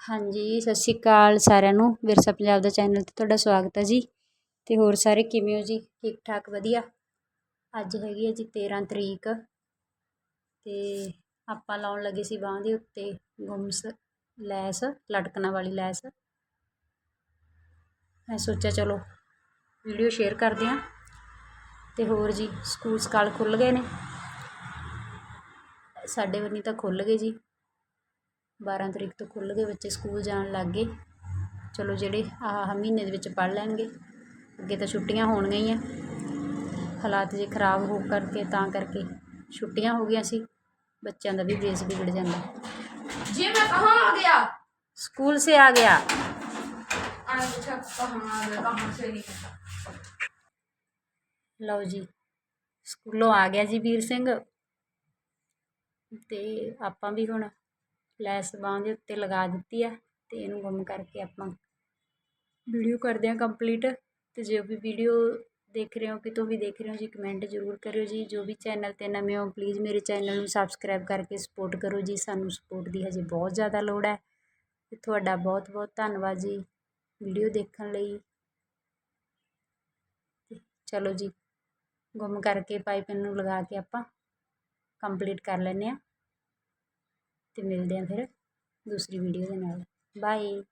ਹਾਂਜੀ, ਸਤਿ ਸ਼੍ਰੀ ਅਕਾਲ ਸਾਰਿਆਂ ਨੂੰ। ਵਿਰਸਾ ਪੰਜਾਬ ਦਾ ਚੈਨਲ 'ਤੇ ਤੁਹਾਡਾ ਸਵਾਗਤ ਹੈ ਜੀ। ਅਤੇ ਹੋਰ ਸਾਰੇ ਕਿਵੇਂ ਹੋ ਜੀ? ਠੀਕ ਠਾਕ ਵਧੀਆ? ਅੱਜ ਹੈਗੀ ਹੈ ਜੀ ਤੇਰ੍ਹਾਂ ਤਰੀਕ। ਅਤੇ ਆਪਾਂ ਲਾਉਣ ਲੱਗੇ ਸੀ ਬਾਂਹ ਦੇ ਉੱਤੇ ਗੁੰਮਸ ਲੈਸ, ਲਟਕਣਾ ਵਾਲੀ ਲੈਸ। ਮੈਂ ਸੋਚਿਆ ਚਲੋ ਵੀਡੀਓ ਸ਼ੇਅਰ ਕਰਦੇ ਹਾਂ। ਅਤੇ ਹੋਰ ਜੀ, ਸਕੂਲ ਸਕਾਲ ਖੁੱਲ੍ਹ ਗਏ ਨੇ। ਸਾਡੇ ਬੰਨੀ ਤਾਂ ਖੁੱਲ੍ਹ ਗਏ ਜੀ। ਬਾਰ੍ਹਾਂ ਤਰੀਕ ਤੋਂ ਖੁੱਲ੍ਹ ਗਏ ਬੱਚੇ ਸਕੂਲ ਜਾਣ ਲੱਗ ਗਏ ਚਲੋ ਜਿਹੜੇ ਆਹ ਮਹੀਨੇ ਦੇ ਵਿੱਚ ਪੜ੍ਹ ਲੈਣਗੇ ਅੱਗੇ ਤਾਂ ਛੁੱਟੀਆਂ ਹੋਣਗੀਆਂ ਹੀ ਆ ਹਾਲਾਤ ਜੇ ਖਰਾਬ ਹੋ ਕਰਕੇ ਤਾਂ ਕਰਕੇ ਛੁੱਟੀਆਂ ਹੋ ਗਈਆਂ ਸੀ ਬੱਚਿਆਂ ਦਾ ਵੀ ਬੇਸ ਵਿਗੜ ਜਾਂਦਾ जी मैं कहाँ आ गया ਸਕੂਲ ਸੇ ਆ ਗਿਆ अच्छा कहाँ आ गया कहाँ से नहीं पता ਲਓ ਜੀ ਸਕੂਲੋਂ ਆ ਗਿਆ ਜੀ ਵੀਰ ਸਿੰਘ ਤੇ ਆਪਾਂ ਵੀ ਹੁਣ ਲੈਸ ਬਾਂਹ ਦੇ ਉੱਤੇ ਲਗਾ ਦਿੱਤੀ ਆ ਅਤੇ ਇਹਨੂੰ ਗੁੰਮ ਕਰਕੇ ਆਪਾਂ ਵੀਡੀਓ ਕਰਦੇ ਹਾਂ ਕੰਪਲੀਟ। ਅਤੇ ਜੋ ਵੀ ਵੀਡੀਓ ਦੇਖ ਰਹੇ ਹੋ ਕਿਤੋਂ ਵੀ ਦੇਖ ਰਹੇ ਹੋ ਜੀ, ਕਮੈਂਟ ਜ਼ਰੂਰ ਕਰਿਓ ਜੀ। ਜੋ ਵੀ ਚੈਨਲ ਤੇ ਨਵੇਂ ਹੋ ਪਲੀਜ਼ ਮੇਰੇ ਚੈਨਲ ਨੂੰ ਸਬਸਕ੍ਰਾਈਬ ਕਰਕੇ ਸਪੋਰਟ ਕਰੋ ਜੀ। ਸਾਨੂੰ ਸਪੋਰਟ ਦੀ ਹਜੇ ਬਹੁਤ ਜ਼ਿਆਦਾ ਲੋੜ ਹੈ। ਅਤੇ ਤੁਹਾਡਾ ਬਹੁਤ ਬਹੁਤ ਧੰਨਵਾਦ ਜੀ ਵੀਡੀਓ ਦੇਖਣ ਲਈ। ਚਲੋ ਜੀ, ਗੁੰਮ ਕਰਕੇ ਪਾਈਪ ਨੂੰ ਲਗਾ ਕੇ ਆਪਾਂ ਕੰਪਲੀਟ ਕਰ ਲੈਂਦੇ ਹਾਂ। ਅਤੇ ਮਿਲਦੇ ਹਾਂ ਫਿਰ ਦੂਸਰੀ ਵੀਡੀਓ ਦੇ ਨਾਲ। ਬਾਏ